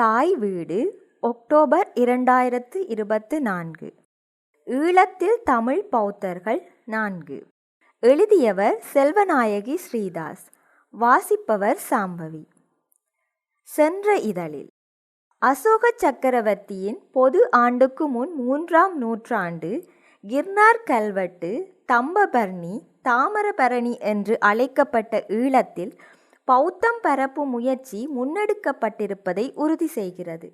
தாய் வீடு ஒக்டோபர் இரண்டாயிரத்து இருபத்து நான்கு. ஈழத்தில் தமிழ் பௌத்தர்கள் நான்கு. எழுதியவர் செல்வநாயகி ஸ்ரீதாஸ் வாசிப்பவர் சாம்பவி. சென்ற இதழில் அசோக சக்கரவர்த்தியின் பொது ஆண்டுக்கு முன் மூன்றாம் நூற்றாண்டு கிர்னார் கல்வெட்டு தம்பபரணி தாமரபரணி என்று அழைக்கப்பட்ட ஈழத்தில் பௌத்தம் பரப்பும் முயற்சி முன்னெடுக்கப்பட்டிருப்பதை உறுதி செய்கிறது.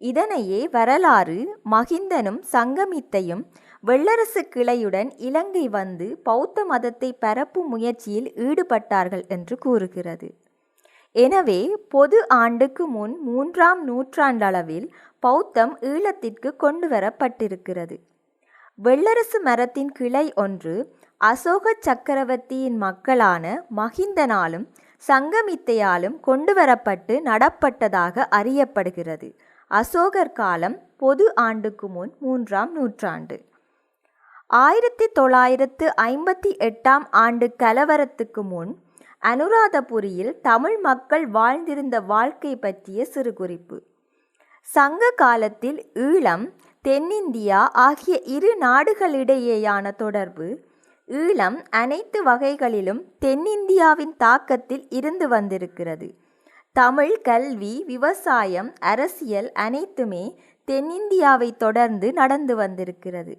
இதனையே வரலாறு மகிந்தனும் சங்கமித்தையும் வெள்ளரசு கிளையுடன் இலங்கை வந்து பௌத்த மதத்தை பரப்பும் முயற்சியில் ஈடுபட்டார்கள் என்று கூறுகிறது. எனவே பொது ஆண்டுக்கு முன் மூன்றாம் நூற்றாண்டளவில் பௌத்தம் ஈழத்திற்கு கொண்டு வரப்பட்டிருக்கிறது வெள்ளரசு மரத்தின் கிளை ஒன்று அசோக சக்கரவர்த்தியின் மக்களான மகிந்தனாலும் சங்கமித்தையாலும் கொண்டு வரப்பட்டு நடப்பட்டதாக அறியப்படுகிறது. அசோகர் காலம் பொது ஆண்டுக்கு முன் மூன்றாம் நூற்றாண்டு. ஆயிரத்தி தொள்ளாயிரத்து ஐம்பத்தி எட்டாம் ஆண்டு கலவரத்துக்கு முன் அனுராதபுரியில் தமிழ் மக்கள் வாழ்ந்திருந்த வாழ்க்கை பற்றிய சிறு குறிப்பு சங்க காலத்தில் ஈழம் தென்னிந்தியா ஆகிய இரு நாடுகளிடையேயான தொடர்பு ஈழம் அனைத்து வகைகளிலும் தென்னிந்தியாவின் தாக்கத்தில் இருந்து வந்திருக்கிறது. தமிழ் கல்வி விவசாயம் அரசியல் அனைத்துமே தென்னிந்தியாவை தொடர்ந்து நடந்து வந்திருக்கிறது.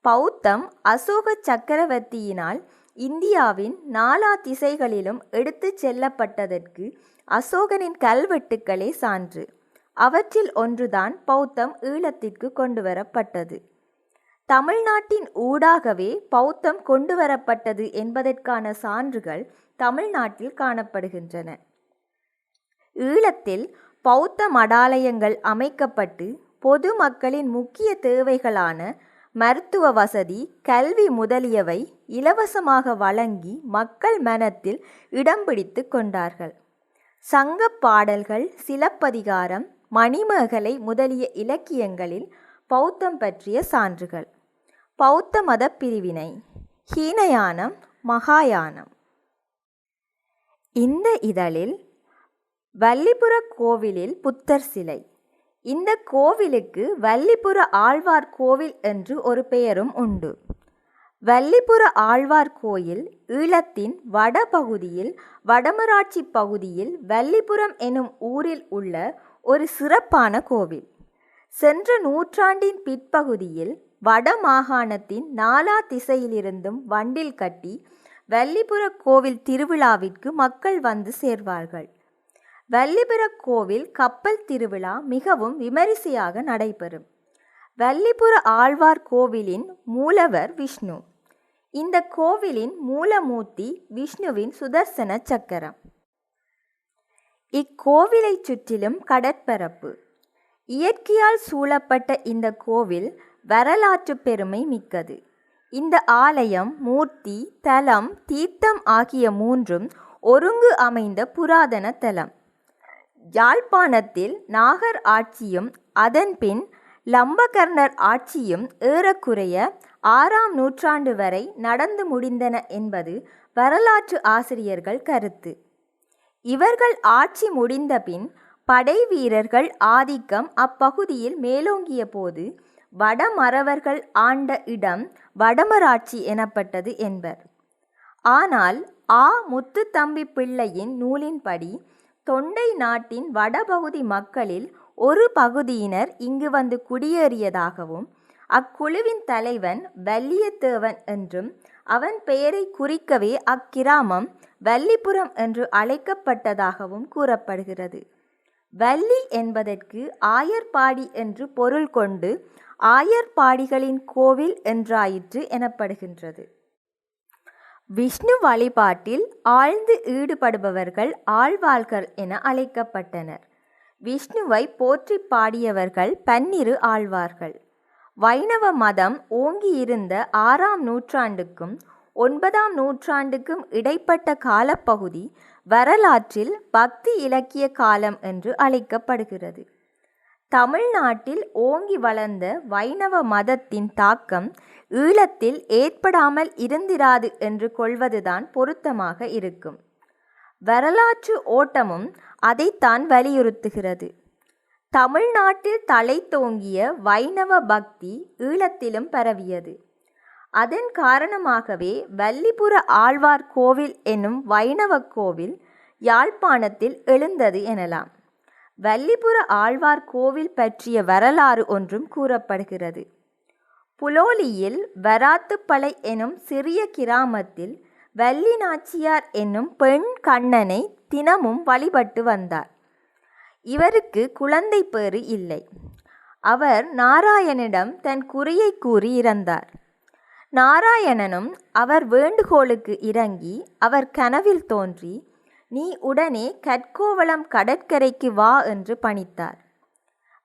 பௌத்தம் அசோக சக்கரவர்த்தியினால் இந்தியாவின் நாலா திசைகளிலும் எடுத்து செல்லப்பட்டதற்கு அசோகனின் கல்வெட்டுக்களே சான்று. அவற்றில் ஒன்றுதான் பௌத்தம் ஈழத்திற்கு கொண்டு வரப்பட்டது. தமிழ்நாட்டின் ஊடாகவே பௌத்தம் கொண்டு வரப்பட்டது என்பதற்கான சான்றுகள் தமிழ்நாட்டில் காணப்படுகின்றன. ஈழத்தில் பௌத்த மடாலயங்கள் அமைக்கப்பட்டு பொது மக்களின் முக்கிய தேவைகளான மருத்துவ வசதி கல்வி முதலியவை இலவசமாக வழங்கி மக்கள் மனத்தில் இடம் பிடித்து கொண்டார்கள். சங்க பாடல்கள் சிலப்பதிகாரம் மணிமேகலை முதலிய இலக்கியங்களில் பௌத்தம் பற்றிய சான்றுகள். பௌத்த மத பிரிவினை ஹீனயானம் மகாயானம். இந்த இதழில் வல்லிபுர கோவிலில் புத்தர் சிலை. இந்த கோவிலுக்கு வல்லிபுர ஆழ்வார் கோவில் என்று ஒரு பெயரும் உண்டு. வல்லிபுர ஆழ்வார் கோயில் ஈழத்தின் வடபகுதியில் வடமராட்சி பகுதியில் வல்லிபுரம் எனும் ஊரில் உள்ள ஒரு சிறப்பான கோவில். சென்ற நூற்றாண்டின் பிற்பகுதியில் வட மாகாணத்தின் நாலா திசையிலிருந்தும் வண்டில் கட்டி வல்லிபுர கோவில் திருவிழாவிற்கு மக்கள் வந்து சேர்வார்கள். வல்லிபுர கோவில் கப்பல் திருவிழா மிகவும் விமரிசையாக நடைபெறும். வல்லிபுர ஆழ்வார் கோவிலின் மூலவர் விஷ்ணு. இந்த கோவிலின் மூலமூர்த்தி விஷ்ணுவின் சுதர்சன சக்கரம். இக்கோவிலை சுற்றிலும் கடற்பரப்பு. இயற்கையால் சூழப்பட்ட இந்த கோவில் வரலாற்று பெருமை மிக்கது. இந்த ஆலயம் மூர்த்தி தலம் தீர்த்தம் ஆகிய மூன்றும் ஒருங்கு அமைந்த புராதன தலம். யாழ்ப்பாணத்தில் நாகர் ஆட்சியும் அதன்பின் லம்பகர்ணர் ஆட்சியும் ஏறக்குறைய ஆறாம் நூற்றாண்டு வரை நடந்து முடிந்தன என்பது வரலாற்று ஆசிரியர்கள் கருத்து. இவர்கள் ஆட்சி முடிந்தபின் படை வீரர்கள் ஆதிக்கம் அப்பகுதியில் மேலோங்கிய போது வடமறவர்கள் ஆண்ட இடம் வடமராட்சி எனப்பட்டது என்பர். ஆனால் ஆ முத்துத்தம்பி பிள்ளையின் நூலின்படி தொண்டை நாட்டின் வடபகுதி மக்களில் ஒரு பகுதியினர் இங்கு வந்து குடியேறியதாகவும் அக்குழுவின் தலைவன் வல்லியத்தேவன் என்றும் அவன் பெயரை குறிக்கவே அக்கிராமம் வல்லிபுரம் என்று அழைக்கப்பட்டதாகவும் கூறப்படுகிறது. வள்ளி என்பதற்கு ஆயர்பாடி என்று பொருள் கொண்டு ஆயர்பாடிகளின் கோவில் என்றாயிற்று எனப்படுகின்றது. விஷ்ணு வழிபாட்டில் ஆழ்ந்து ஈடுபடுபவர்கள் ஆழ்வார்கள் என அழைக்கப்பட்டனர். விஷ்ணுவை போற்றி பாடியவர்கள் பன்னிரு ஆழ்வார்கள். வைணவ மதம் ஓங்கியிருந்த ஆறாம் நூற்றாண்டுக்கும் ஒன்பதாம் நூற்றாண்டுக்கும் இடைப்பட்ட காலப்பகுதி வரலாற்றில் பக்தி இலக்கிய காலம் என்று அழைக்கப்படுகிறது. தமிழ்நாட்டில் ஓங்கி வளர்ந்த வைணவ மதத்தின் தாக்கம் ஈழத்தில் ஏற்படாமல் இருந்திராது என்று கொள்வதுதான் பொருத்தமாக இருக்கும். வரலாற்று ஓட்டமும் அதைத்தான் வலியுறுத்துகிறது. தமிழ்நாட்டில் தலை தோங்கிய வைணவ பக்தி ஈழத்திலும் பரவியது. அதன் காரணமாகவே வல்லிபுர ஆழ்வார் கோவில் என்னும் வைணவக் கோவில் யாழ்ப்பாணத்தில் எழுந்தது எனலாம். வல்லிபுர ஆழ்வார் கோவில் பற்றிய வரலாறு ஒன்றும் கூறப்படுகிறது. புலோலியில் வராத்துப்பளை எனும் சிறிய கிராமத்தில் வள்ளி நாச்சியார் என்னும் பெண் கண்ணனை தினமும் வழிபட்டு வந்தார். இவருக்கு குழந்தை பேறு இல்லை. அவர் நாராயணிடம் தன் குறியை கூறி இறந்தார். நாராயணனும் அவர் வேண்டுகோளுக்கு இறங்கி அவர் கனவில் தோன்றி நீ உடனே கற்கோவளம் கடற்கரைக்கு வா என்று பணித்தார்.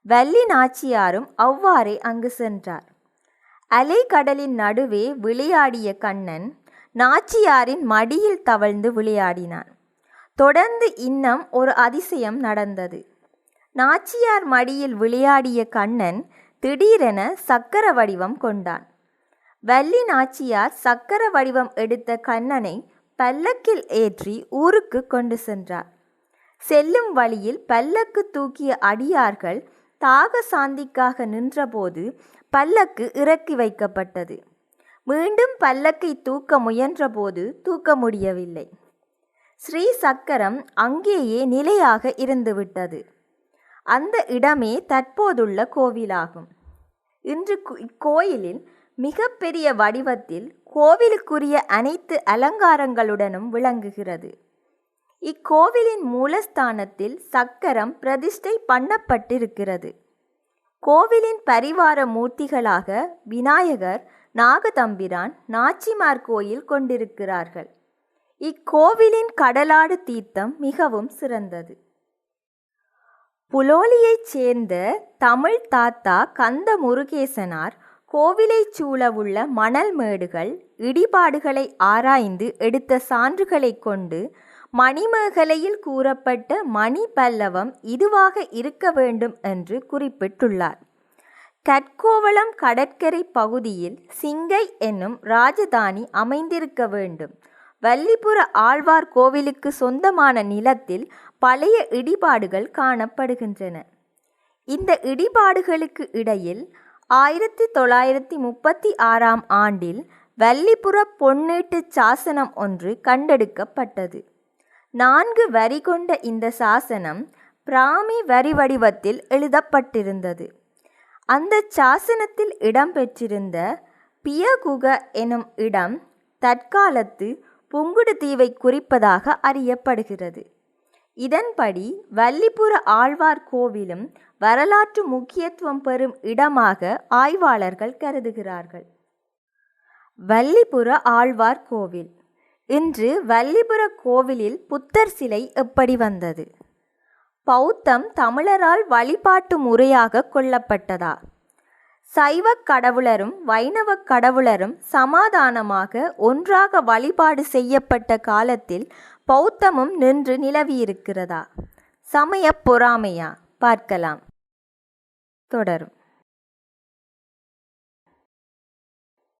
வள்ளி நாச்சியாரும் அவ்வாறே அங்கு சென்றார். அலை கடலின் நடுவே விளையாடிய கண்ணன் நாச்சியாரின் மடியில் தவழ்ந்து விளையாடினான். தொடர்ந்து இன்னும் ஒரு அதிசயம் நடந்தது. நாச்சியார் மடியில் விளையாடிய கண்ணன் திடீரென சக்கர வடிவம் கொண்டான். வள்ளி நாச்சியார் சக்கர வடிவம் எடுத்த கண்ணனை பல்லக்கில் ஏற்றி ஊருக்கு கொண்டு சென்றார். செல்லும் வழியில் பல்லக்கு தூக்கிய அடியார்கள் தாக சாந்திக்காக நின்றபோது பல்லக்கு இறக்கி வைக்கப்பட்டது. மீண்டும் பல்லக்கை தூக்க முயன்றபோது தூக்க முடியவில்லை. ஸ்ரீ சக்கரம் அங்கேயே நிலையாக இருந்துவிட்டது. அந்த இடமே தற்போதுள்ள கோவிலாகும். இன்று இக்கோயிலில் மிகப்பெரிய வடிவத்தில் கோவிலுக்குரிய அனைத்து அலங்காரங்களுடனும் விளங்குகிறது. இக்கோவிலின் மூலஸ்தானத்தில் சக்கரம் பிரதிஷ்டை பண்ணப்பட்டிருக்கிறது. கோவிலின் பரிவார மூர்த்திகளாக விநாயகர் நாகதம்பிரான் நாச்சிமார் கோயில் கொண்டிருக்கிறார்கள். இக்கோவிலின் கடலாடு தீர்த்தம் மிகவும் சிறந்தது. புலோலியைச் சேர்ந்த தமிழ் தாத்தா கந்த முருகேசனார் கோவிலைச் சூழவுள்ள மணல் மேடுகள் இடிபாடுகளை ஆராய்ந்து எடுத்த சான்றுகளைக் கொண்டு மணிமேகலையில் கூறப்பட்ட மணி பல்லவம் இதுவாக இருக்க வேண்டும் என்று குறிப்பிட்டுள்ளார். கற்கோவளம் கடற்கரை பகுதியில் சிங்கை என்னும் ராஜதானி அமைந்திருக்க வேண்டும். வல்லிபுர ஆழ்வார் கோவிலுக்கு சொந்தமான நிலத்தில் பழைய இடிபாடுகள் காணப்படுகின்றன. இந்த இடிபாடுகளுக்கு இடையில் ஆயிரத்தி தொள்ளாயிரத்தி முப்பத்தி ஆறாம் ஆண்டில் வல்லிபுர பொன்னீட்டு சாசனம் ஒன்று கண்டெடுக்கப்பட்டது. நான்கு வரி கொண்ட இந்த சாசனம் பிராமி வரி வடிவத்தில் எழுதப்பட்டிருந்தது. அந்த சாசனத்தில் இடம்பெற்றிருந்த பியகுக எனும் இடம் தற்காலத்து புங்குடுதீவை குறிப்பதாக அறியப்படுகிறது. இதன்படி வல்லிபுர ஆழ்வார் கோவிலும் வரலாற்று முக்கியத்துவம் பெறும் இடமாக ஆய்வாளர்கள் கருதுகிறார்கள். வல்லிபுர ஆழ்வார் கோவில். இன்று வல்லிபுர கோவிலில் புத்தர் சிலை எப்படி வந்தது? பௌத்தம் தமிழரால் வழிபாட்டு முறையாக கொள்ளப்பட்டதா சைவக் கடவுளரும் வைணவக் கடவுளரும் சமாதானமாக ஒன்றாக வழிபாடு செய்யப்பட்ட காலத்தில் பௌத்தமும் நின்று நிலவியிருக்கிறதா? சமயப் பொறாமையா? பார்க்கலாம். தொடரும்.